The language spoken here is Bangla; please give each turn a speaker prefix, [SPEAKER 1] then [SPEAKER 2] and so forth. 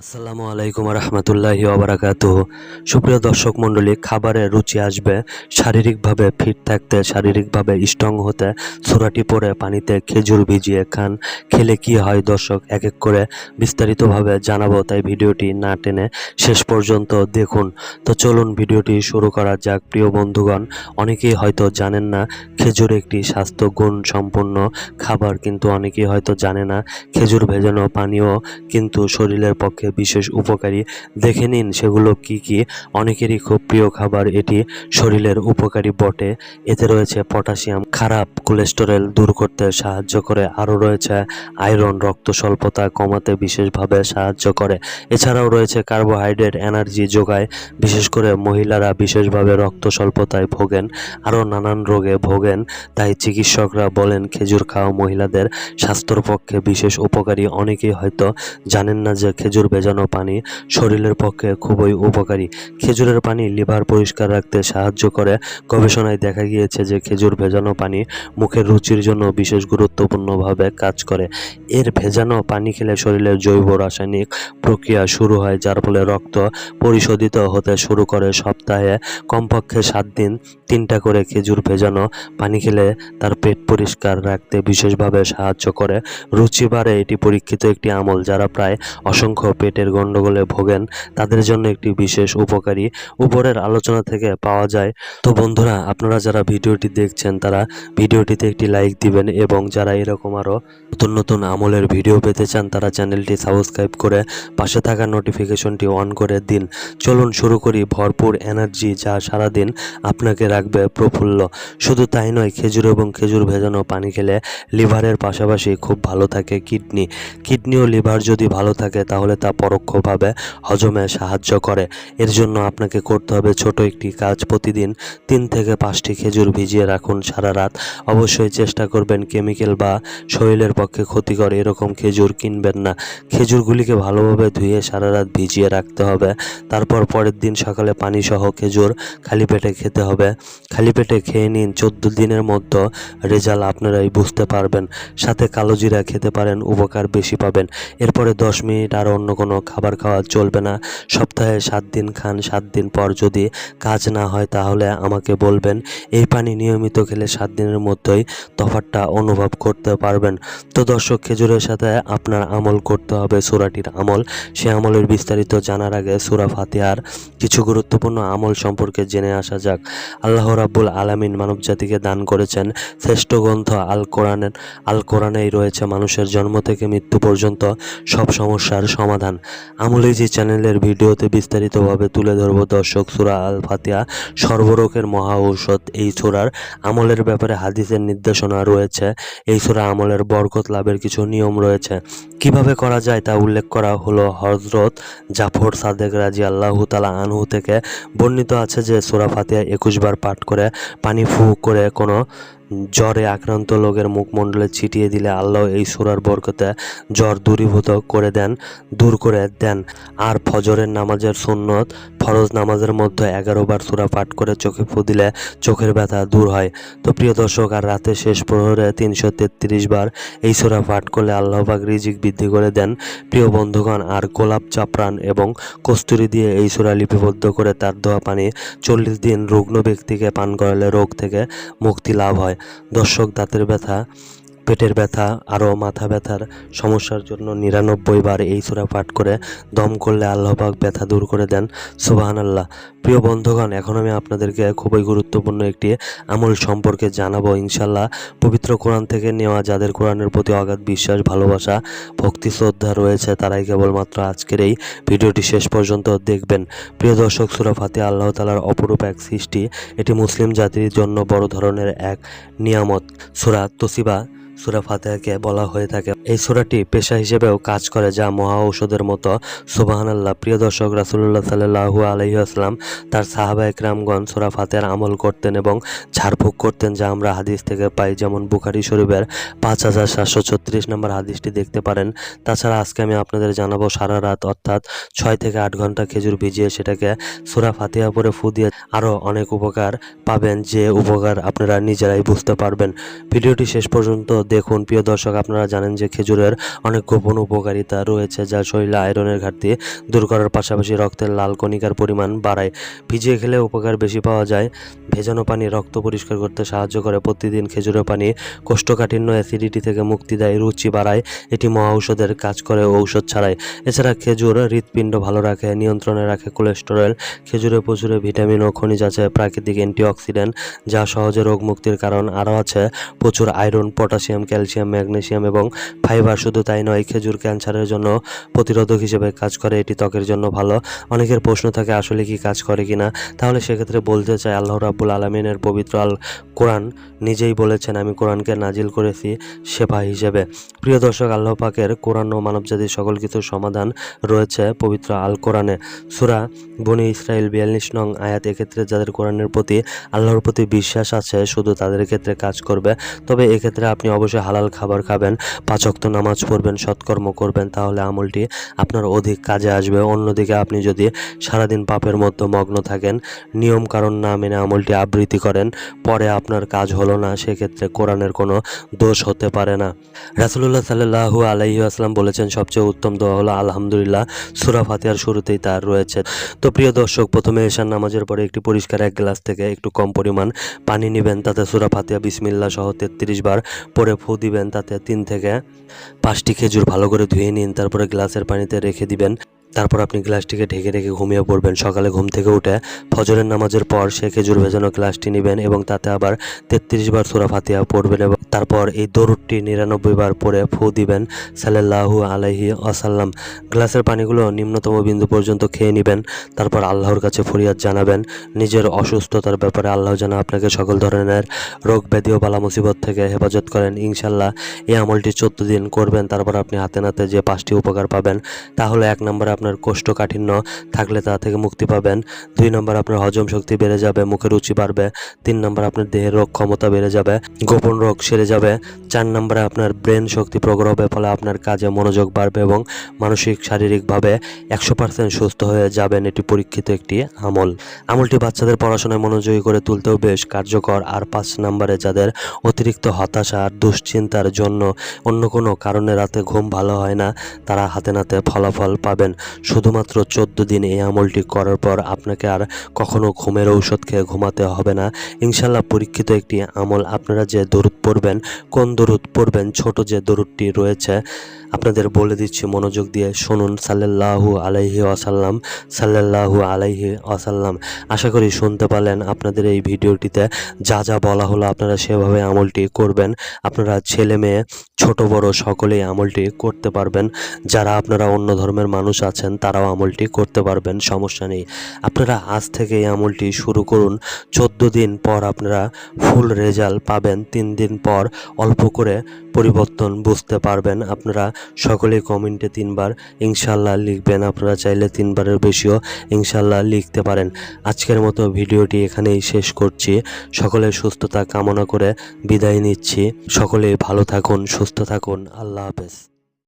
[SPEAKER 1] আসসালামু আলাইকুম রহমতুল্লাহি ওবরাকাত সুপ্রিয় দর্শক মণ্ডলী খাবারের রুচি আসবে, শারীরিকভাবে ফিট থাকতে, শারীরিকভাবে স্ট্রং হতে সুরাটি পরে পানিতে খেজুর ভিজিয়ে খান। খেলে কি হয় দর্শক, এক এক করে বিস্তারিতভাবে জানাব, তাই ভিডিওটি না টেনে শেষ পর্যন্ত দেখুন। তো চলুন ভিডিওটি শুরু করা যাক। প্রিয় বন্ধুগণ, অনেকেই হয়তো জানেন না, খেজুর একটি স্বাস্থ্য গুণ সম্পন্ন খাবার, কিন্তু অনেকেই হয়তো জানে না, খেজুর ভেজানো পানীয় কিন্তু শরীরের পক্ষে বিশেষ উপকারী। দেখে নিন সেগুলো কি কি। অনেকেরই খুব প্রিয় খাবার এটি শরীরের উপকারী বটে। এতে রয়েছে পটাশিয়াম। খারাপ কোলেস্টেরল দূর করতে সাহায্য করে। আরও রয়েছে আয়রন, রক্ত স্বল্পতা কমাতে বিশেষভাবে সাহায্য করে। এছাড়াও রয়েছে কার্বোহাইড্রেট এনার্জি যোগায়। বিশেষ করে মহিলারা বিশেষভাবে রক্ত স্বল্পতায় ভোগেন। আরও নানান রোগে ভোগেন। তাই চিকিৎসকরা বলেন খেজুর খাওয়া মহিলাদের স্বাস্থ্যর পক্ষে বিশেষ উপকারী। অনেকেই হয়তো জানেন না যে খেজুর ভেজানো পানি শরীরের পক্ষে খুবই উপকারী। খেজুরের পানি লিভার পরিষ্কার রাখতে সাহায্য করে। গবেষণায় দেখা গিয়েছে যে খেজুর ভেজানো পানি মুখের রুচির জন্য বিশেষ গুরুত্বপূর্ণভাবে কাজ করে। এর ভেজানো পানি খেলে শরীরের জৈব রাসায়নিক প্রক্রিয়া শুরু হয়, যার ফলে রক্ত পরিশোধিত হতে শুরু করে সপ্তাহে কমপক্ষে সাত দিন তিনটা করে খেজুর ভেজানো পানি খেলে তার পেট পরিষ্কার রাখতে বিশেষভাবে সাহায্য করে। রুচি বাড়ে এটি পরীক্ষিত একটি আমল যারা প্রায় অসংখ্য পেটের গণ্ডগোলে ভোগেন, তাদের জন্য একটি বিশেষ উপকারী উপরের আলোচনা থেকে পাওয়া যায়। তো বন্ধুরা, আপনারা যারা ভিডিওটি দেখছেন, তারা ভিডিওটিতে একটি লাইক দিবেন এবং যারা এরকম আরও নতুন নতুন আমলের ভিডিও পেতে চান, তারা চ্যানেলটি সাবস্ক্রাইব করে পাশে থাকা নোটিফিকেশনটি অন করে দিন। চলুন শুরু করি ভরপুর এনার্জি যা সারাদিন আপনাকে রাখবে প্রফুল্ল। শুধু তাই নয়, খেজুর এবং খেজুর ভেজানো পানি খেলে লিভারের পাশাপাশি খুব ভালো থাকে কিডনি। কিডনি ও লিভার যদি ভালো থাকে, তাহলে তা পরোক্ষভাবে হজমে সাহায্য করে। এর জন্য আপনাকে করতে হবে ছোট একটি কাজ প্রতিদিন। তিন থেকে পাঁচটি খেজুর ভিজিয়ে রাখুন সারা রাত। অবশ্যই চেষ্টা করবেন কেমিক্যাল বা শরীরের পক্ষে ক্ষতিকর এরকম খেজুর কিনবেন না। খেজুরগুলিকে ভালোভাবে ধুয়ে সারা রাত ভিজিয়ে রাখতে হবে। তারপর পরের দিন সকালে পানি সহ খেজুর খালি পেটে খেতে হবে। খালি পেটে খেয়ে নিন চোদ্দ দিনের মধ্যে রেজাল্ট আপনারাই বুঝতে পারবেন। সাথে কালো জিরা খেতে পারেন, উপকার বেশি পাবেন। এরপরে দশ মিনিট আর অন্য কোনো খাবার খাওয়া চলবে না। সপ্তাহে সাত দিন খান, সাত দিন পর যদি কাজ না হয় তাহলে আমাকে বলবেন, এই পানি নিয়মিত খেলে সাত দিনের মধ্যেই তফাৎটা অনুভব করতে পারবেন। তো দর্শক, খেজুরের সাথে আপনার আমল করতে হবে সুরাটির আমল। সে আমলের বিস্তারিত জানার আগে সুরা ফাতিহার কিছু গুরুত্বপূর্ণ আমল সম্পর্কে জেনে আসা যাক। আল্লাহ রাব্বুল আলামিন মানবজাতিকে দান করেছেন শ্রেষ্ঠ গ্রন্থ আল কোরআনের। আল কোরআনেই রয়েছে মানুষের জন্ম থেকে মৃত্যু পর্যন্ত সব সমস্যার সমাধান। আমলেজি চ্যানেলের ভিডিওতে বিস্তারিতভাবে তুলে ধরব দর্শক, সুরা আল ফাতিহা সর্বরোগের মহা ঔষধ। এই সুরার আমলের ব্যাপারে হাদিসের নির্দেশনা রয়েছে। এই সুরা আমলের বরকত লাভের কিছু নিয়ম রয়েছে। কীভাবে করা যায় তা উল্লেখ করা হলো হজরত জাফর সাদেক রাজি আল্লাহ তালা আনহু থেকে। বর্ণিত আছে যে সুরা ফাতিহা একুশ বার পাঠ করে, পানি ফু করে কোনো জ্বরে আক্রান্ত লোকের মুখমণ্ডলে ছিটিয়ে দিলে আল্লাহ এই সুরার বরকতে জ্বর দূরীভূত করে দেন, দূর করে দেন। আর ফজরের নামাজের সুন্নত ফরজ নামাজের মধ্যে এগারো বার সুরা পাঠ করে চোখে ফু দিলে চোখের ব্যথা দূর হয়। তো প্রিয় দর্শক, আর রাতে শেষ প্রহরে তিনশো তেত্রিশ বার এই সুরা পাঠ করলে আল্লাহবাক রিজিক বৃদ্ধি করে দেন। প্রিয় বন্ধুগণ, আর গোলাপ চাপরান এবং কস্তুরি দিয়ে এই সুরা লিপিবদ্ধ করে তার দোয়া পানি চল্লিশ দিন রুগ্ন ব্যক্তিকে পান করালে রোগ থেকে মুক্তি লাভ হয়। দর্শক, দাঁতের ব্যথা পেটের ব্যথা আরও মাথা ব্যথার সমস্যার জন্য নিরানব্বই বার এই সুরা পাঠ করে দম করলে আল্লাহবাক ব্যথা দূর করে দেন। সুবাহান আল্লাহ প্রিয় বন্ধুগণ, এখন আমি আপনাদেরকে খুবই গুরুত্বপূর্ণ একটি আমল সম্পর্কে জানাব ইনশাল্লাহ পবিত্র কোরআন থেকে নেওয়া যাদের কোরআনের প্রতি অগাধ বিশ্বাস, ভালোবাসা, ভক্তি, শ্রদ্ধা রয়েছে, তারাই কেবলমাত্র আজকের এই ভিডিওটি শেষ পর্যন্ত দেখবেন। প্রিয় দর্শক, সুরা ফাতে আল্লাহ তালার অপরূপ এক সৃষ্টি, এটি মুসলিম জাতির জন্য বড় ধরনের এক নিয়ামত। সুরা তসিবা সুরা ফাতেহাকে বলা হয়ে থাকে। এই সুরাটি পেশা হিসেবেও কাজ করে, যা মহা ঔষধের মতো। সুবাহান আল্লাহ প্রিয় দর্শক রাসুল্লাহ সাল্লাহু আলহিহাস্লাম তার সাহাবা একরামগণ সুরা ফাতেহার আমল করতেন এবং ঝাড়ফুঁক করতেন, যা আমরা হাদিস থেকে পাই। যেমন বুখারি শরীফের পাঁচ হাজার সাতশো ছত্রিশ নম্বর হাদিসটি দেখতে পারেন। তাছাড়া আজকে আমি আপনাদের জানাব সারা রাত, অর্থাৎ ছয় থেকে আট ঘণ্টা খেজুর ভিজিয়ে সেটাকে সুরা ফাতিহা পরে ফু দিয়ে আরও অনেক উপকার পাবেন, যে উপকার আপনারা নিজেরাই বুঝতে পারবেন। ভিডিওটি শেষ পর্যন্ত দেখুন, প্রিয় দর্শক, আপনারা জানেন যে খেজুরের অনেক গোপন উপকারিতা রয়েছে, যা শরীরে আয়রনের ঘাটতি দূর করার পাশাপাশি রক্তের লাল কণিকার পরিমাণ বাড়ায়। ভিজিয়ে খেলে উপকার বেশি পাওয়া যায়। ভেজানো পানি রক্ত পরিষ্কার করতে সাহায্য করে। প্রতিদিন খেজুরের পানি কোষ্ঠকাঠিন্য, অ্যাসিডিটি থেকে মুক্তি দেয়, রুচি বাড়ায়। এটি মহা ঔষধের কাজ করে ঔষধ ছাড়াই এছাড়া খেজুর হৃৎপিণ্ড ভালো রাখে, নিয়ন্ত্রণে রাখে কোলেস্টেরল। খেজুরে প্রচুরে ভিটামিন ও খনিজ আছে, প্রাকৃতিক অ্যান্টিঅক্সিডেন্ট, যা সহজে রোগ মুক্তির কারণ। আরও আছে প্রচুর আয়রন, পটাশিয়াম ক্যালসিয়াম ম্যাগনেসিয়াম এবং ফাইবার শুধু তাই নয়, খেজুর ক্যান্সারের জন্য প্রতিরোধক হিসেবে কাজ করে, এটি ত্বকের জন্য ভালো। অনেকের প্রশ্ন থাকে, আসলে কি কাজ করে কিনা? তাহলে সেক্ষেত্রে বলতে চাই, আল্লাহ রাব্বুল আলমিনের পবিত্র আল কোরআন নিজেই বলেছেন, আমি কোরআনকে নাজিল করেছি সেবা হিসেবে। প্রিয় দর্শক, আল্লাহ পাকের কোরআন ও মানবজাতির সকল কিছুর সমাধান রয়েছে পবিত্র আল কোরআনে। সুরা বনি ইসরায়েল বিয়াল্লিশ নং আয়াত, এক্ষেত্রে যাদের কোরআনের প্রতি আল্লাহর প্রতি বিশ্বাস আছে, শুধু তাদের ক্ষেত্রে কাজ করবে। তবে এক্ষেত্রে আপনি অবশ্যই হালাল খাবার খাবেন পাঁচক্ত নামাজ পড়বেন, সৎকর্ম করবেন, তাহলে আমলটি আপনার অধিক কাজে আসবে। অন্যদিকে আপনি যদি সারাদিন পাপের মধ্যে মগ্ন থাকেন, নিয়ম কারণ না মেনে আমলটি আবৃত্তি করেন, পরে আপনার কাজ হলো না, সেক্ষেত্রে কোরআনের কোনো দোষ হতে পারে না। রাসুলুল্লাহ সাল্লাহু আলাইহি আসলাম বলেছেন, সবচেয়ে উত্তম দোয়া হলো আলহামদুলিল্লাহ, সুরা ফাতিহার শুরুতেই তার রয়েছে। তো প্রিয় দর্শক, প্রথমে এশার নামাজের পরে একটি পরিষ্কার এক গ্লাস থেকে একটু কম পরিমাণ পানি নেবেন, তাতে সুরা ফাতিহা বিসমিল্লা সহ তেত্রিশ বার পরে ফু দিবেন, তাতে তিন থেকে পাঁচটি খেজুর ভালো করে ধুয়ে নিন, তারপরে গ্লাসের পানিতে রেখে দিবেন। তারপর আপনি গ্লাসটিকে ঢেকে রেখে ঘুমিয়ে পড়বেন। সকালে ঘুম থেকে উঠে ফজরের নামাজের পর সে খেজুর ভেজানো গ্লাসটি নেবেন এবং তাতে আবার তেত্রিশ বার সুরা ফাতিয়া পড়বেন এবং তারপর এই দরুদটি নিরানব্বই বার পরে ফু দিবেন সাল্লাহু আলাইহি আসাল্লাম গ্লাসের পানিগুলো নিম্নতম বিন্দু পর্যন্ত খেয়ে নেবেন, তারপর আল্লাহর কাছে ফরিয়াদ জানাবেন। নিজের অসুস্থতার ব্যাপারে আল্লাহ যেন আপনাকে সকল ধরনের রোগ ব্যাধি ও বালা মুসিবত থেকে হেফাজত করেন ইনশাল্লাহ এই আমলটি চোদ্দ দিন করবেন, তারপর আপনি হাতে নাতে যে পাঁচটি উপকার পাবেন তাহলে এক নম্বরে আপনার কোষ্ঠকাঠিন্য থাকলে তা থেকে মুক্তি পাবেন, দুই নম্বর আপনার হজম শক্তি বেড়ে যাবে, মুখের রুচি বাড়বে, তিন নম্বর আপনার দেহের রোগ ক্ষমতা বেড়ে যাবে, গোপন রোগ সেরে যাবে। চার নম্বরে আপনার ব্রেন শক্তি প্রখর হবে ফলে আপনার কাজে মনোযোগ বাড়বে এবং মানসিক, শারীরিকভাবে একশো পার্সেন্ট সুস্থ হয়ে যাবেন এটি পরীক্ষিত একটি আমল। আমলটি বাচ্চাদের পড়াশোনায় মনোযোগী করে তুলতেও বেশ কার্যকর। আর পাঁচ নম্বরে যাদের অতিরিক্ত হতাশা আর দুশ্চিন্তার জন্য অন্য কোনো কারণে রাতে ঘুম ভালো হয় না, তারা হাতে নাতে ফলাফল পাবেন। শুধুমাত্র চোদ্দ দিন এই আমলটি করার পর আপনাকে আর কখনো ঘুমের ঔষধ খেয়ে ঘুমাতে হবে না। ইনশাল্লাহ পরীক্ষিত একটি আমল। আপনারা যে দরুদ পড়বেন কোন দরুদ পড়বেন, ছোট যে দরুদটি রয়েছে, আপনাদের বলে দিচ্ছি, মনোযোগ দিয়ে শুনুন, সাল্লাল্লাহু আলাইহি আসাল্লাম সাল্লাল্লাহু আলাইহি আসাল্লাম আশা করি শুনতে পারলেন আপনাদের এই ভিডিওটিতে যা যা বলা হলো, আপনারা সেভাবে আমলটি করবেন। আপনারা ছেলে মেয়ে, ছোট বড় সকলেই আমলটি করতে পারবেন। যারা আপনারা অন্য ধর্মের মানুষ আছেন, তারাও আমলটি করতে পারবেন, সমস্যা নেই। আপনারা আজ থেকে এই আমলটি শুরু করুন। চোদ্দ দিন পর আপনারা ফুল রেজাল্ট পাবেন, তিন দিন পর অল্প করে পরিবর্তন বুঝতে পারবেন। আপনারা সকলে কমেন্টে তিনবার ইনশাল্লাহ লিখবেন। আপনারা চাইলে তিনবারের বেশিও ইনশাল্লাহ লিখতে পারেন। আজকের মতো ভিডিওটি এখানেই শেষ করছি। সকলের সুস্থতা কামনা করে বিদায় নিচ্ছি। সকলেই ভালো থাকুন, সুস্থ থাকুন। আল্লাহ হাফেজ।